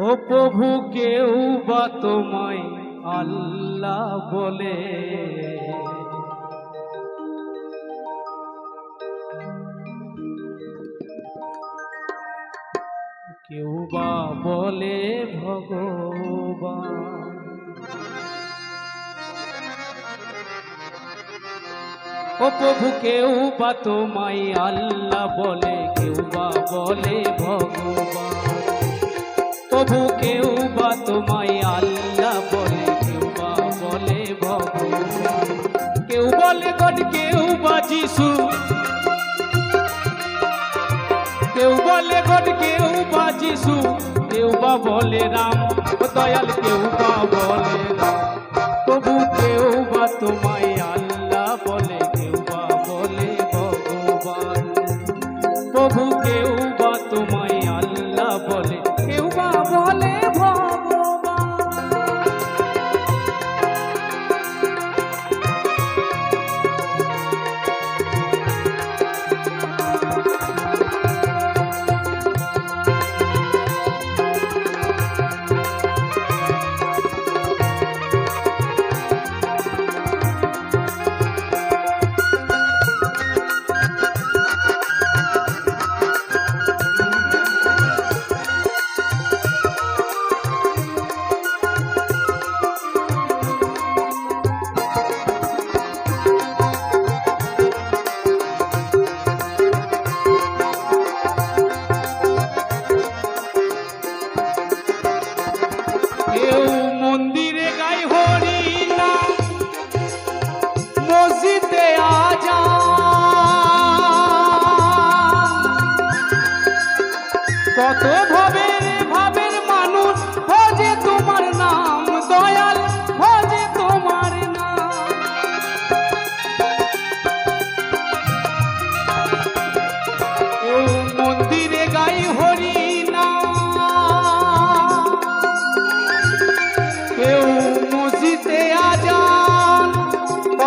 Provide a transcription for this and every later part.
ও প্রভু, কেউ বা তোমায় আল্লাহ বলে। কেউ বা বলে, ভগবান। ও প্রভু, কেউ বা তোমায় আল্লাহ বলে, কেউ বা বলে, ভগবান। প্রভু কেউ বা তোমায় আল্লাহ বলে, কেউ বা বলে কেউ বলে গড, কেউ বা যিশু। কেউ বলে গড, কেউ বা যিশু। কেউ বা বলে রাম, দয়াল কেউ বা বলে রাম। প্রভু কেউ বা তোমায় আল্লাহ বলে, কেউ বা বলে ভগবান। প্রভু কেউ বা তোমায়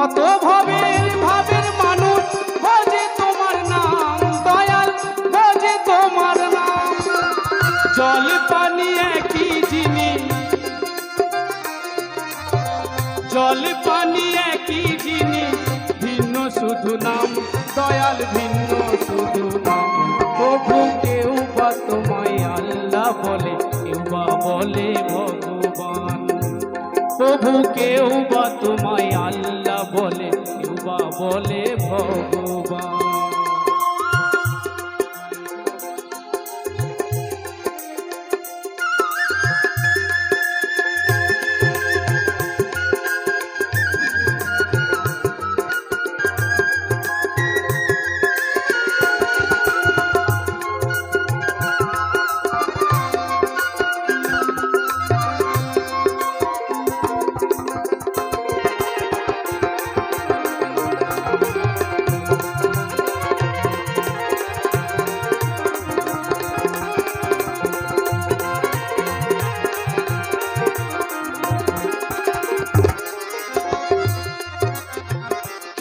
কত ভবের মানুষ তোমার নাম দয়াল ভজে তোমার নাম। জল পানি একই জিনিস জল পানি একই জিনিস, ভিন্ন শুধু নাম, দয়াল ভিন্ন শুধু নাম। প্রভু কেউ বা তোমায় আল্লাহ বলে, কেউ বা বলে ভগবান প্রভু কেউ বা তোমায় আল্লাহ বলে কেউ বা বলে ভগবান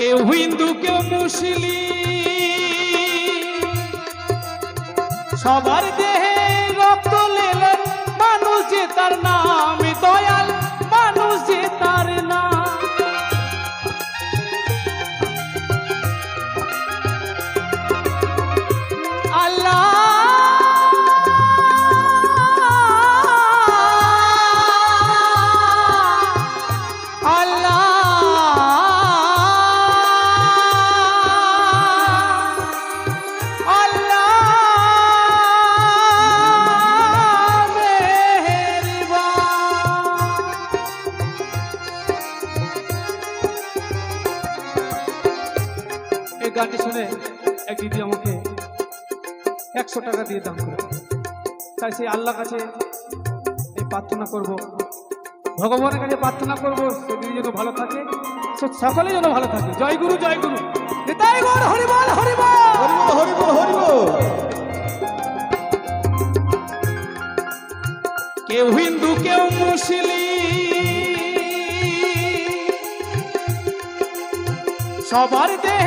কেউ হিন্দু কেউ মুসলিম। সবার দেহে একশো টাকা দিয়ে দাম করে তাই সেই আল্লাহ কাছে এই প্রার্থনা করব। ভগবানের কাছে প্রার্থনা করব সে দিদি যেন ভালো থাকে সে- সকলেই যেন ভালো থাকে। জয় গুরু জয় গুরু। নিতাই গৌর হরিবল হরিবল হরিবল হরিবল হরিবল কেউ হিন্দু কেউ মুসলিম। সবার দেহে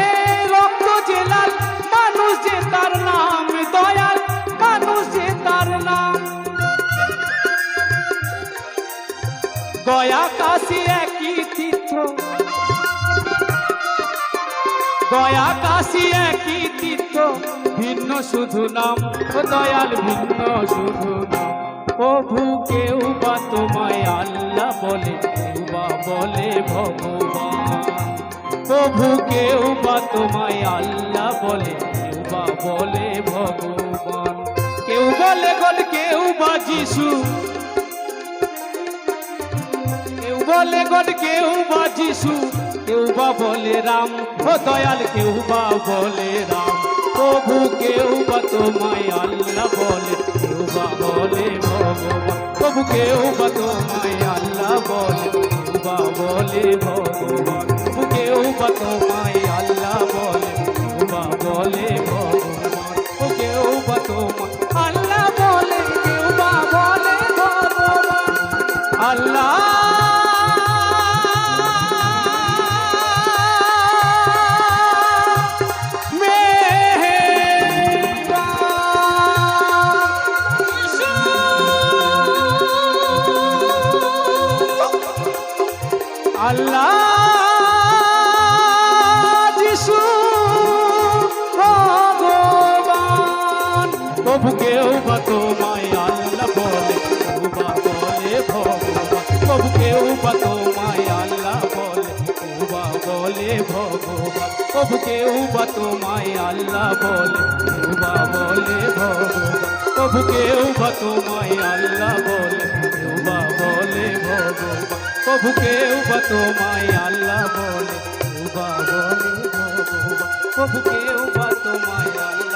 গয়া কাশি একই তীর্থ ভিন্ন শুধু নাম দয়াল ভিন্ন শুধু নাম। প্রভু কেউ বা তোমায় আল্লাহ বলে, কেউ বা বলে ভগবান। প্রভু কেউ বা তোমায় আল্লাহ বলে, কেউ বা বলে ভগবান। কেউ বলে গল, কেউ বা যিশু। কেউ বলে গড কেউ বা যিশু। কেউ বা বলে রাম, ও দয়াল কেউ বা বলে রাম। প্রভু কেউ বা তোমায় আল্লাহ বলে, কেউ বা বলে ভগবান। প্রভু কেউ তোমায় আল্লাহ বলে, কেউ বলে ভগবান। আল্লাহ যিশু ভগবান। প্রভু কেউ বা তোমায় আল্লাহ বলে বা বলে ভগবান। প্রভু কেউ বা তোমায় আল্লাহ বলে কেউ বা বলে ভগবান। প্রভু কেউ বা তোমায় আল্লাহ বলে বা বলে ভগবান। প্রভু কেউ বা তোমায় আল্লাহ বলে প্রভু কেউ বা তোমায় আল্লাহ বলে প্রভু কেউ বা তোমায় আল্লাহ